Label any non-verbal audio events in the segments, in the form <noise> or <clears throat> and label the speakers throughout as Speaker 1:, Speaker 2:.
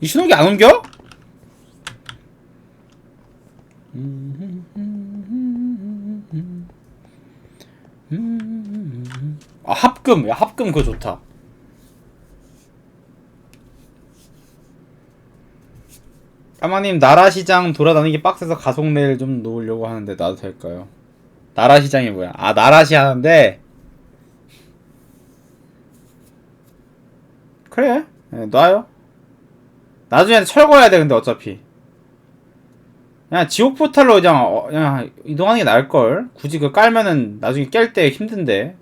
Speaker 1: 이 신호기 안 옮겨? 아 합금 야 합금 그거 좋다 까마님 나라시장 돌아다니기 빡세서 가속 레일 좀 놓으려고 하는데 나도 될까요? 나라시장이 뭐야? 아 나라시 하는데 그래. 네, 놔요. 나중에 철거해야 돼 근데 어차피. 그냥 지옥 포탈로 그냥, 어, 그냥 이동하는 게 나을걸. 굳이 그거 깔면은 나중에 깰 때 힘든데.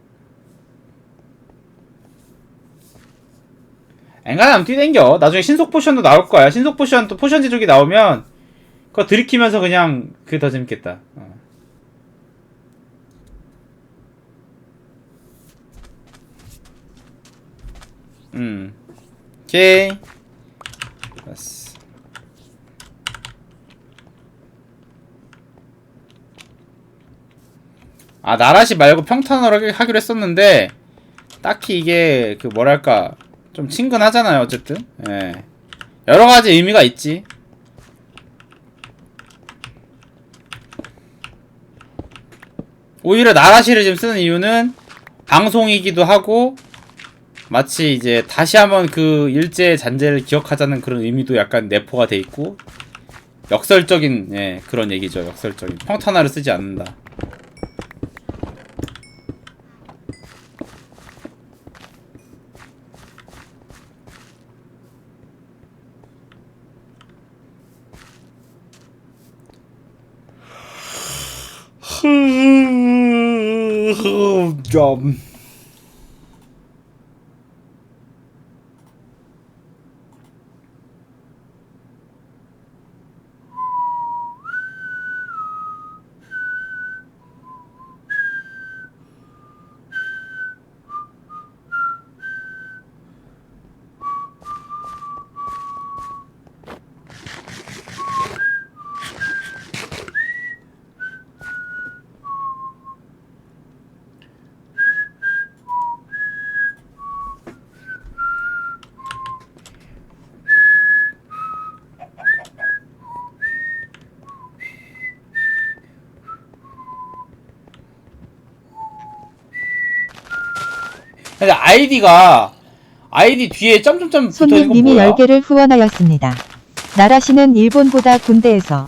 Speaker 1: 엔간하면 뛰댕겨. 나중에 신속 포션도 나올 거야. 신속 포션 또 포션 제조기 나오면 그거 들이키면서 그냥 그게 더 재밌겠다. 어. 음 오케이. 됐어. 아 나라시 말고 평탄으로 하기- 하기로 했었는데 딱히 이게 그 뭐랄까 좀 친근하잖아요 어쨌든. 예. 여러 가지 의미가 있지. 오히려 나라시를 지금 쓰는 이유는 방송이기도 하고 마치 이제 다시 한번 그 일제의 잔재를 기억하자는 그런 의미도 약간 내포가 돼 있고 역설적인 예, 그런 얘기죠 역설적인 평탄화를 쓰지 않는다 좀 근데 아이디가 아이디 뒤에 점점점 붙어 있는 건
Speaker 2: 손님님이
Speaker 1: 뭐야?
Speaker 2: 10개를 후원하였습니다. 나라시는 일본보다 군대에서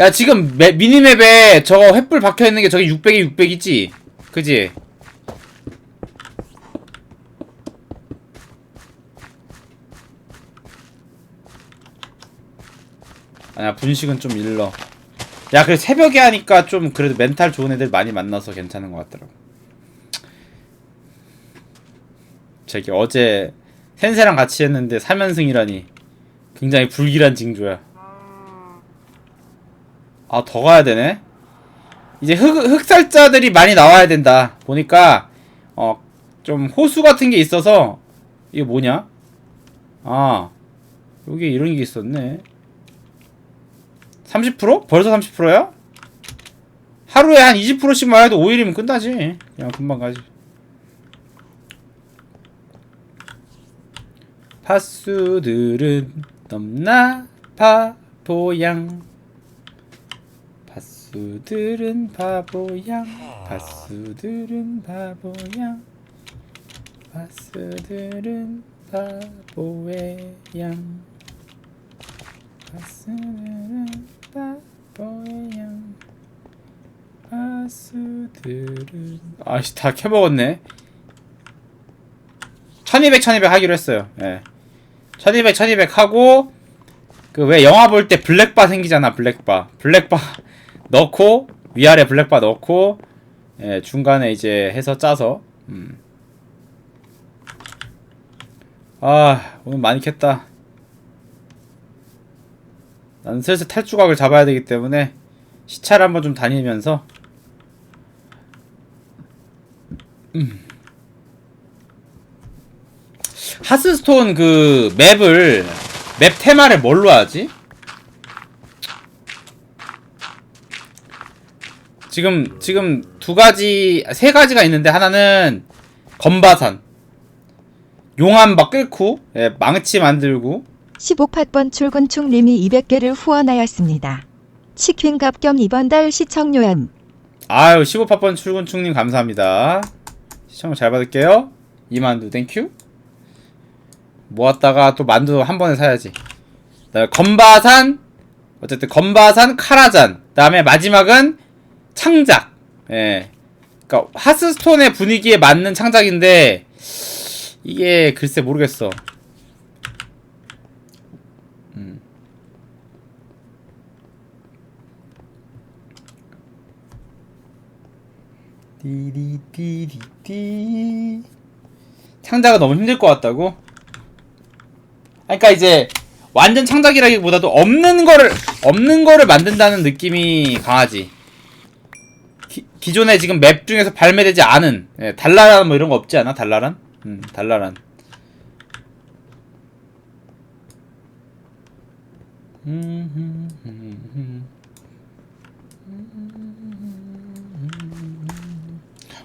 Speaker 1: 야 지금 매, 미니맵에 저거 횃불 박혀 있는 게 저게 600이 600이지, 그지? 아니야 분식은 좀 일러. 야 그래 새벽에 하니까 좀 그래도 멘탈 좋은 애들 많이 만나서 괜찮은 것 같더라고. 저기 어제 센세랑 같이 했는데 3연승이라니 굉장히 불길한 징조야. 아, 더 가야 되네? 이제 흑, 흑살자들이 많이 나와야 된다. 보니까, 어, 좀 호수 같은 게 있어서, 이게 뭐냐? 아, 여기 이런 게 있었네. 30%? 벌써 30%야? 하루에 한 20%씩만 해도 5일이면 끝나지. 그냥 금방 가지. 파수들은 넘나 바보양. 바수들은 바보양. 바수들은 바보양. 바수들은 바보의 양. 바수들은 바보의 양. 바수들은 아씨 다 캐먹었네. 1200 1200 하기로 했어요. 예 1200 1200 하고 그 왜 영화 볼 때 블랙바 생기잖아 블랙바 블랙바 <laughs> 넣고 위아래 블랙바 넣고 예, 중간에 이제 해서 짜서 음. 아 오늘 많이 캤다 나는 슬슬 탈주각을 잡아야 되기 때문에 시차를 한번 좀 다니면서 음. 하스스톤 그 맵을 맵 테마를 뭘로 하지? 지금 지금 두 가지 세 가지가 있는데 하나는 건바산. 용암박 끓고 예, 망치 만들고.
Speaker 2: 15팟번 출근충 님이 200개를 후원하였습니다. 치킨 값 겸 이번 달 시청료연.
Speaker 1: 아유 15팟번 출근충 님 감사합니다. 시청 잘 받을게요. 이만두 땡큐 모았다가 또 만두 한 번에 사야지. 건바산 어쨌든 건바산 카라잔. 그다음에 마지막은 창작. 예. 그러니까 하스스톤의 분위기에 맞는 창작인데 이게 글쎄 모르겠어. 음. 띠리띠리띠. 창작은 너무 힘들 것 같다고? 그러니까 이제 완전 창작이라기보다도 없는 거를 없는 거를 만든다는 느낌이 강하지. 기, 기존에 지금 맵 중에서 발매되지 않은 예, 달라란 뭐 이런 거 없지 않아? 달라란? 음, 달라란.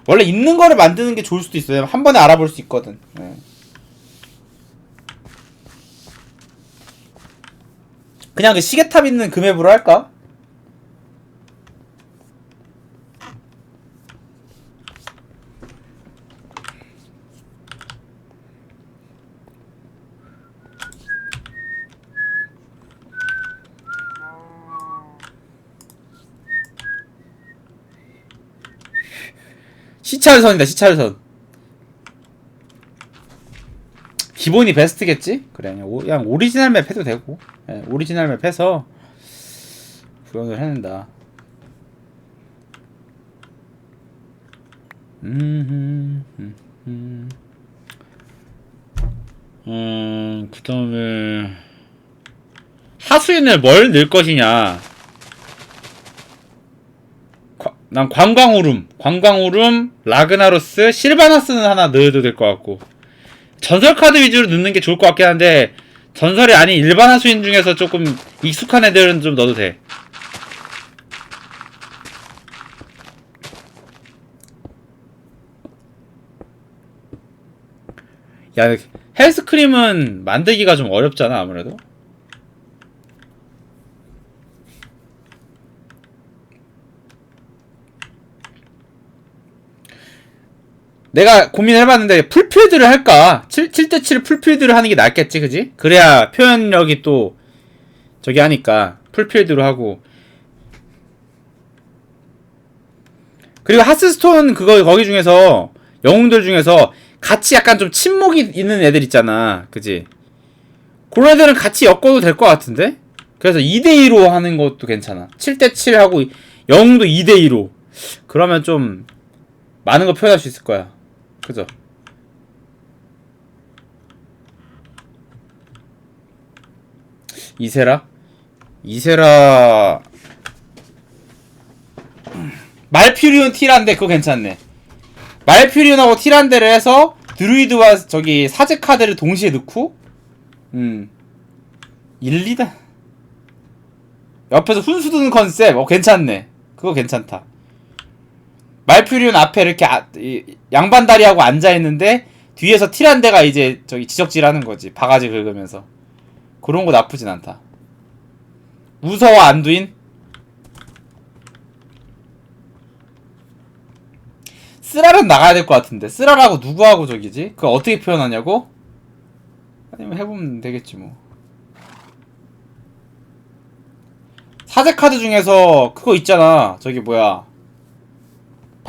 Speaker 1: 원래 있는 거를 만드는 게 좋을 수도 있어요. 한 번에 알아볼 수 있거든. 예. 그냥 그 시계탑 있는 그 맵으로 할까? 시찰선이다 시찰선 기본이 베스트겠지? 그래 그냥, 오리지널 맵 해도 되고 예, 오리지널 맵 해서 구현을 해낸다 음, 음, 음. 음, 그 다음에 하수인을 뭘 넣을 것이냐 과- 난 관광오름, 관광오름, 라그나로스, 실바나스는 하나 넣어도 될 것 같고 전설 카드 위주로 넣는 게 좋을 것 같긴 한데 전설이 아닌 일반 하수인 중에서 조금 익숙한 애들은 좀 넣어도 돼. 야, 헬스크림은 만들기가 좀 어렵잖아, 아무래도. 내가 고민해봤는데 풀필드를 할까? 7, 7대7 풀필드를 하는 게 낫겠지, 그지? 그래야 표현력이 또 저기 하니까 풀필드로 하고 그리고 하스스톤 그거 거기 중에서 영웅들 중에서 같이 약간 좀 친목이 있는 애들 있잖아, 그지? 그런 애들은 같이 엮어도 될 것 같은데? 그래서 2대2로 하는 것도 괜찮아. 7대7 하고 영웅도 2대2로. 그러면 좀 많은 거 표현할 수 있을 거야. 그죠? 이세라? 이세라. 말퓨리온 티란데 그거 괜찮네. 말퓨리온하고 티란데를 해서 드루이드와 저기 사제 카드를 동시에 넣고? 음. 일리다. 옆에서 훈수 두는 컨셉. 어 괜찮네. 그거 괜찮다 말퓨리온 앞에 이렇게 아, 이, 양반다리하고 앉아 있는데 뒤에서 티란데가 이제 저기 지적질하는 거지 바가지 긁으면서 그런 거 나쁘진 않다. 무서워 안두인? 쓰라는 나가야 될 것 같은데 쓰라라고 누구하고 저기지? 그거 어떻게 표현하냐고? 아니면 해보면 되겠지 뭐. 사제 카드 중에서 그거 있잖아. 저기 뭐야?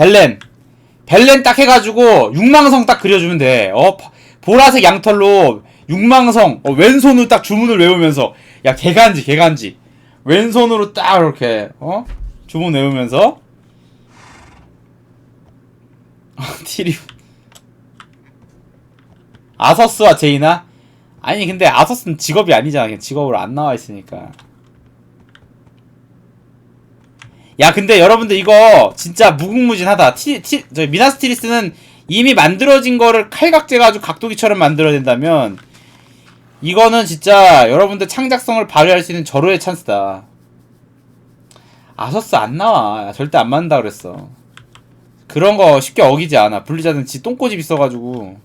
Speaker 1: 벨렌. 벨렌 딱 해가지고 육망성 딱 그려주면 돼. 어 파- 보라색 양털로 육망성 어, 왼손으로 딱 주문을 외우면서. 야 개간지 개간지. 왼손으로 딱 이렇게 어 주문 외우면서. <laughs> 티리. 아서스와 제이나? 아니 근데 아서스는 직업이 아니잖아. 그냥 직업으로 안 나와 있으니까 야 근데 여러분들 이거 진짜 무궁무진하다 티, 티, 저 미나스 티리스는 이미 만들어진 거를 칼각재가지고 각도기처럼 만들어야 된다면 이거는 진짜 여러분들 창작성을 발휘할 수 있는 절호의 찬스다 아서스 안 나와 야, 절대 안 맞는다 그랬어 그런 거 쉽게 어기지 않아. 블리자드는 지 똥꼬집 있어가지고.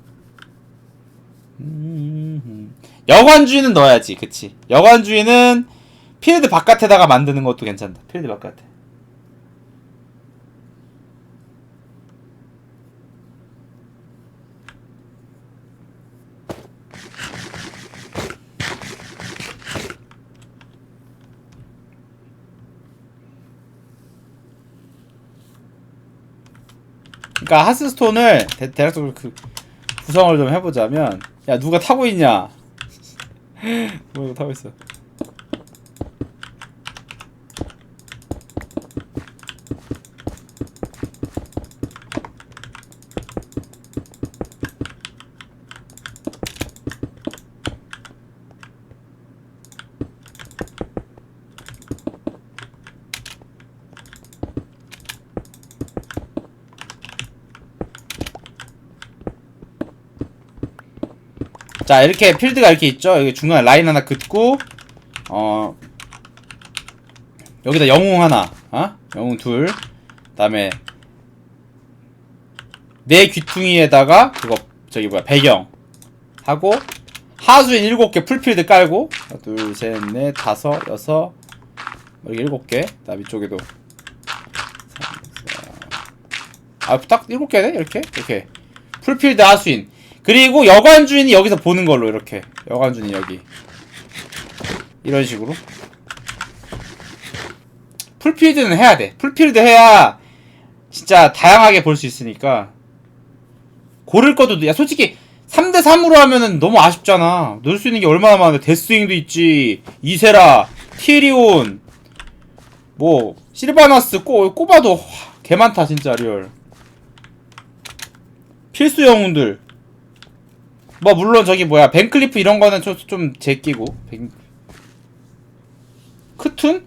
Speaker 1: 음, 여관주의는 넣어야지, 그치? 여관주의는 필드 바깥에다가 만드는 것도 괜찮다. 필드 바깥에. 그러니까 하스스톤을 대, 대략적으로 그 구성을 좀 해보자면 야 누가 타고 있냐? <laughs> 누가 타고 있어 자 이렇게 필드가 이렇게 있죠? 여기 중간에 라인 하나 긋고 어 여기다 영웅 하나 어? 영웅 둘. 그다음에 내 귀퉁이에다가 그거 저기 뭐야 배경 하고 하수인 일곱 개 풀필드 깔고 둘 셋 넷 다섯 여섯 여기 일곱 개. 그다음 이쪽에도 아딱 일곱 개네 이렇게? 이렇게. 풀필드 하수인 그리고 여관 주인이 여기서 보는 걸로 이렇게. 여관 주인이 여기. 이런 식으로. 풀필드는 해야 돼. 풀필드 해야 진짜 다양하게 볼 수 있으니까. 고를 것도 야 솔직히 3대 3으로 하면은 너무 아쉽잖아. 넣을 수 있는 게 얼마나 많은데. 데스윙도 있지. 이세라 티리온 뭐 실바나스 꼬, 꼽아도 와, 개 많다 진짜 리얼. 필수 영웅들 뭐 물론 저기 뭐야 벤클리프 이런 거는 좀, 좀 제끼고. 벤... 크툰?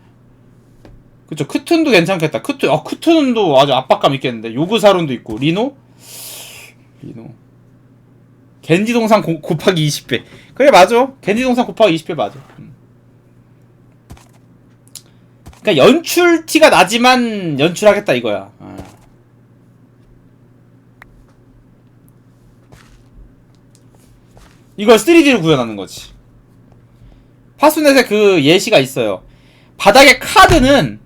Speaker 1: 그쵸 크툰도 괜찮겠다. 크툰 아 크툰도 아주 압박감 있겠는데. 요그사론도 있고. 리노? 리노. 겐지 동상 고, 곱하기 20배. 그래 맞아. 겐지 동상 곱하기 20배 맞아. 음. 그니까 연출 티가 나지만 연출하겠다 이거야 아. 이걸 3D로 구현하는 거지. 파수넷에 그 예시가 있어요. 바닥에 카드는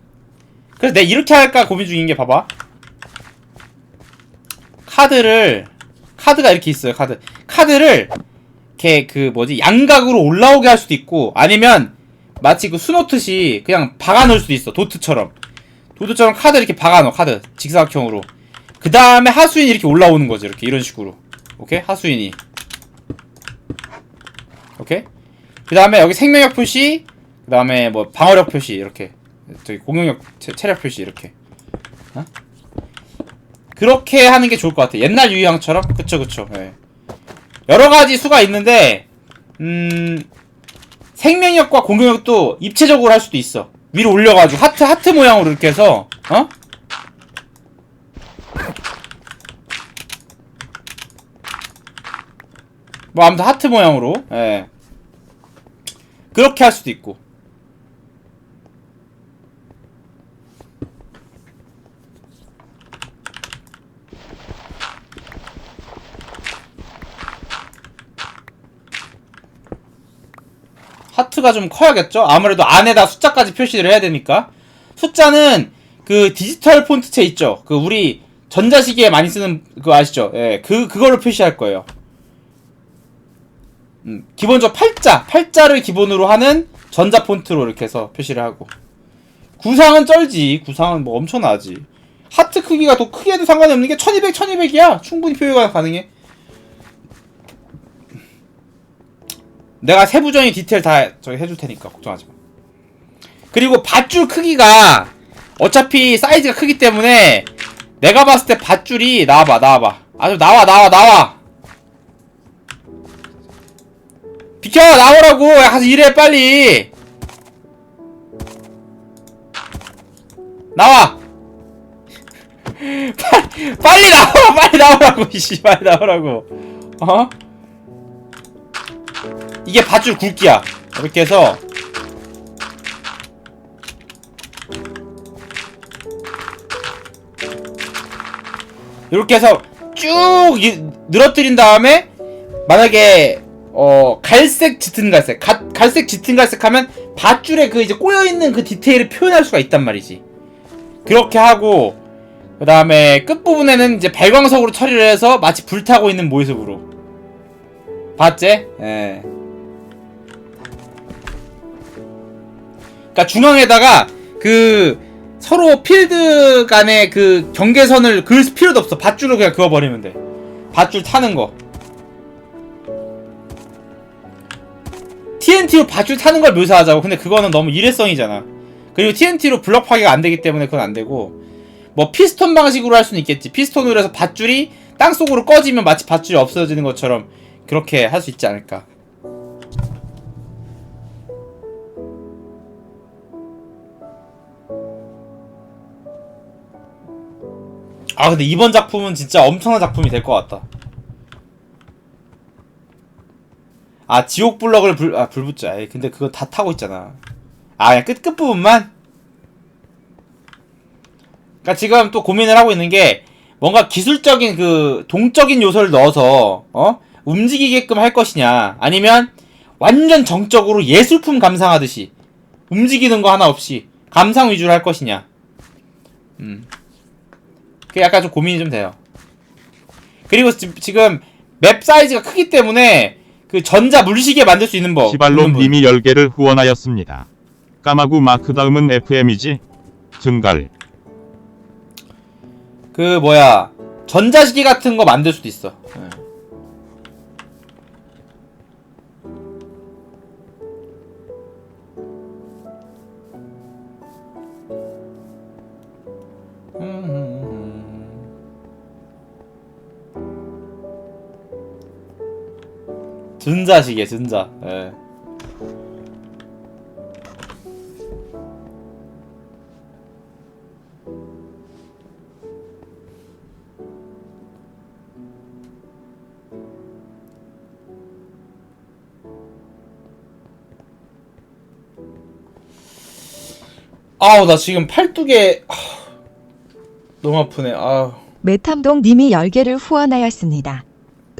Speaker 1: 그래서 내가 이렇게 할까 고민 중인 게 봐봐. 카드를 카드가 이렇게 있어요. 카드 카드를 이렇게 그 뭐지 양각으로 올라오게 할 수도 있고 아니면 마치 그 수노트시 그냥 박아 놓을 수도 있어. 도트처럼 도트처럼 카드 이렇게 박아 놓어 카드 직사각형으로. 그 다음에 하수인이 이렇게 올라오는 거지 이렇게 이런 식으로. 오케이 하수인이. 오케이? 그 다음에 여기 생명력 표시, 그 다음에 뭐 방어력 표시, 이렇게. 저기 공격력, 체, 체력 표시, 이렇게. 어? 그렇게 하는 게 좋을 것 같아. 옛날 유희왕처럼? 그쵸, 그쵸. 예. 여러 가지 수가 있는데, 음, 생명력과 공격력도 입체적으로 할 수도 있어. 위로 올려가지고, 하트, 하트 모양으로 이렇게 해서, 어? 뭐 아무튼 하트 모양으로 예. 그렇게 할 수도 있고 하트가 좀 커야겠죠? 아무래도 안에다 숫자까지 표시를 해야 되니까 숫자는 그 디지털 폰트체 있죠? 그 우리 전자시계에 많이 쓰는 그거 아시죠? 예, 그 그거를 표시할 거예요. 음, 기본적으로 팔자, 팔자를 기본으로 하는 전자 폰트로 이렇게 해서 표시를 하고. 구상은 쩔지. 구상은 뭐 엄청나지. 하트 크기가 더 크게 해도 상관이 없는 게 1200, 1200이야. 충분히 표현가 가능해. 내가 세부적인 디테일 다 저기 해줄 테니까 걱정하지 마. 그리고 밧줄 크기가 어차피 사이즈가 크기 때문에 내가 봤을 때 밧줄이 나와봐, 나와봐. 아주 나와, 나와, 나와. 비켜 나오라고. 야, 가서 일해 빨리. 나와. <laughs> 빨리, 나와 빨리 나오라고 이씨 빨리 나오라고. 어? 이게 밧줄 굵기야. 이렇게 해서. 이렇게 해서 쭉 이- 늘어뜨린 다음에 만약에 어 갈색 짙은 갈색 가, 갈색 짙은 갈색 하면 밧줄에 그 이제 꼬여 있는 그 디테일을 표현할 수가 있단 말이지. 그렇게 하고 그 다음에 끝 부분에는 이제 발광석으로 처리를 해서 마치 불타고 있는 모습으로. 봤지? 예. 그러니까 중앙에다가 그 서로 필드 간의 그 경계선을 그을 필요도 없어. 밧줄을 그냥 그어버리면 돼. 밧줄 타는 거. TNT로 밧줄 타는 걸 묘사하자고. 근데 그거는 너무 일회성이잖아. 그리고 TNT로 블럭 파괴가 안 되기 때문에 그건 안 되고. 뭐 피스톤 방식으로 할 수는 있겠지. 피스톤으로 해서 밧줄이 땅 속으로 꺼지면 마치 밧줄이 없어지는 것처럼 그렇게 할 수 있지 않을까. 아 근데 이번 작품은 진짜 엄청난 작품이 될 것 같다. 아 지옥 블럭을 불, 아, 불 붙자. 에이, 근데 그거 다 타고 있잖아. 아 그냥 끝, 끝 부분만? 그니까 지금 또 고민을 하고 있는 게 뭔가 기술적인 그 동적인 요소를 넣어서 어? 움직이게끔 할 것이냐 아니면 완전 정적으로 예술품 감상하듯이 움직이는 거 하나 없이 감상 위주로 할 것이냐 음. 그게 약간 좀 고민이 좀 돼요 그리고 지, 지금 맵 사이즈가 크기 때문에 그 전자 물시계 만들 수 있는 법
Speaker 3: 시발롬
Speaker 1: 있는 분.
Speaker 3: 님이 10개를 후원하였습니다. 까마구 마크 다음은 FM이지? 증갈.
Speaker 1: 그 뭐야 전자시계 같은 거 만들 수도 있어. 예. 전자시계 전자. 예. 아우 나 지금 팔뚝에 아, 너무 아프네. 아우.
Speaker 2: 메탐동 님이 10개를 후원하였습니다.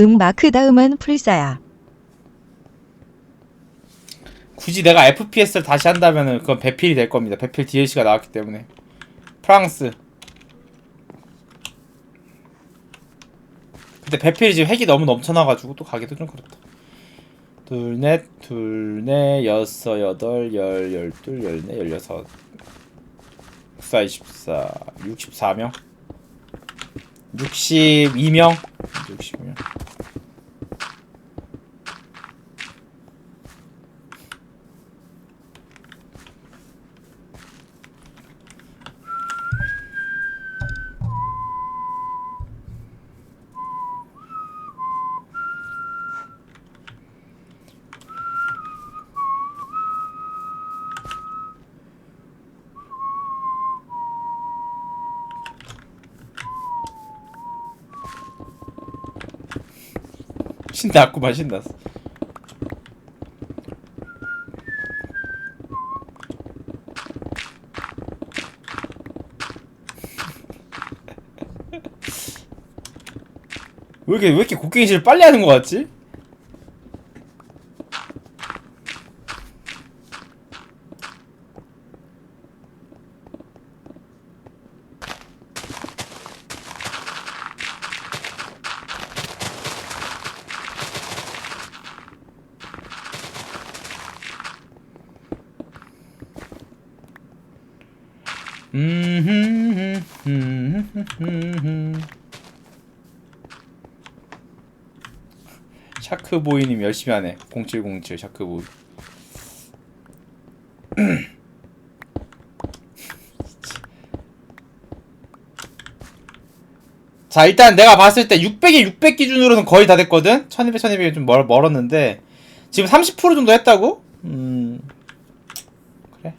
Speaker 2: 음 마크 다음은 풀사야.
Speaker 1: 굳이 내가 FPS를 다시 한다면은 그건 배필이 될 겁니다. 배필 DLC가 나왔기 때문에. 프랑스. 근데 배필이 지금 핵이 너무 넘쳐나가지고 또 가기도 좀 그렇다. 둘, 넷, 둘, 넷, 여섯, 여덟, 열, 열둘, 열네, 열여섯. 64, 24, 64명? 62명? 62명. 신났구만 신났어 <laughs> 왜 이렇게 왜 이렇게 곡괭이질을 빨리 하는 것 같지? 음. 샤크보이님 열심히 하네. 0707 샤크보이. <clears throat> 자 일단 내가 봤을 때 600에 600 기준으로는 거의 다 됐거든 1200, 1200이 좀 멀, 멀었는데 지금 30% 정도 했다고? 음 그래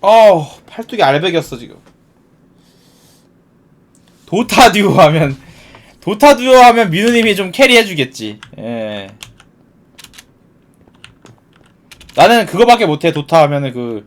Speaker 1: 어 팔뚝이 알백이었어 지금. 도타 듀오 하면 도타 듀오 하면 민우님이 좀 캐리해주겠지. 예. 나는 그거밖에 못해 도타 하면은 그